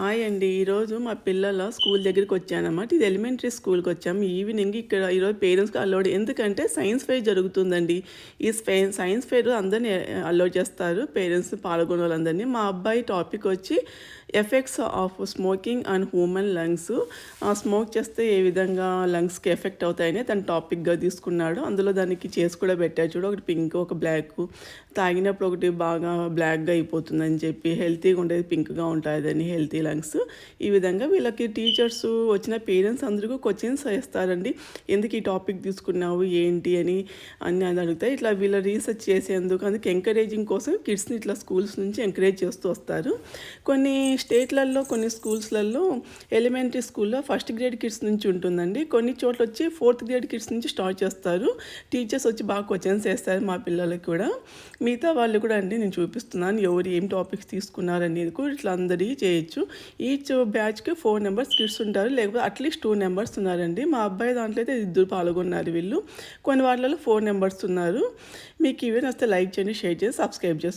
Hi అండి. ఈరోజు మా పిల్లల స్కూల్ దగ్గరికి వచ్చానమాట. ఇది ఎలిమెంటరీ స్కూల్కి వచ్చాము ఈవినింగ్ ఇక్కడ ఈరోజు పేరెంట్స్కి అలౌడ్. ఎందుకంటే సైన్స్ ఫెయిర్ జరుగుతుందండి. ఈ సైన్స్ ఫెయిర్ అందరినీ అలౌడ్ చేస్తారు. పేరెంట్స్ పాల్గొనే వాళ్ళందరినీ. మా అబ్బాయి టాపిక్ వచ్చి effects of smoking and human lungs. Smoke చేస్తే ఏ విధంగా లంగ్స్కి ఎఫెక్ట్ అవుతాయని తన టాపిక్గా తీసుకున్నాడు. అందులో దానికి చేసి కూడా పెట్టారు చూడు. ఒకటి పింక్ ఒక బ్లాక్. తాగినప్పుడు ఒకటి బాగా బ్లాక్గా అయిపోతుందని చెప్పి హెల్తీగా ఉండేది పింక్గా ఉంటుందని హెల్తీ లంగ్స్. ఈ విధంగా వీళ్ళకి టీచర్స్ వచ్చిన పేరెంట్స్ అందరికీ క్వశ్చన్స్ వేస్తారండి. ఎందుకు ఈ టాపిక్ తీసుకున్నావు? ఏంటి? అని అన్ని అని అడుగుతాయి. ఇట్లా వీళ్ళ రీసెర్చ్ చేసేందుకు అందుకే ఎంకరేజింగ్ కోసం కిడ్స్ని ఇట్లా స్కూల్స్ నుంచి ఎంకరేజ్ చేస్తూ వస్తారు. కొన్ని స్టేట్లలో కొన్ని స్కూల్స్లలో ఎలిమెంటరీ స్కూల్లో ఫస్ట్ గ్రేడ్ కిడ్స్ నుంచి ఉంటుందండి. కొన్ని చోట్ల వచ్చి ఫోర్త్ గ్రేడ్ కిడ్స్ నుంచి స్టార్ట్ చేస్తారు. టీచర్స్ వచ్చి బాగా క్వశ్చన్స్ వేస్తారు మా పిల్లలకి కూడా. మిగతా వాళ్ళు కూడా అండి నేను చూపిస్తున్నాను ఎవరు ఏం టాపిక్స్ తీసుకున్నారనేది కూడా ఇట్లా అందరికీ చేయొచ్చు. ఈచ్ బ్యాచ్కి ఫోర్ నెంబర్స్ కిడ్స్ ఉంటారు. లేకపోతే అట్లీస్ట్ టూ నెంబర్స్ ఉన్నారండి. మా అబ్బాయి దాంట్లో అయితే ఇద్దరు పాల్గొన్నారు వీళ్ళు. కొన్ని వాళ్ళలో ఫోర్ నెంబర్స్ ఉన్నారు. మీకు ఇవే వస్తే లైక్ చేయండి షేర్ చేసి సబ్స్క్రైబ్ చేసుకోండి.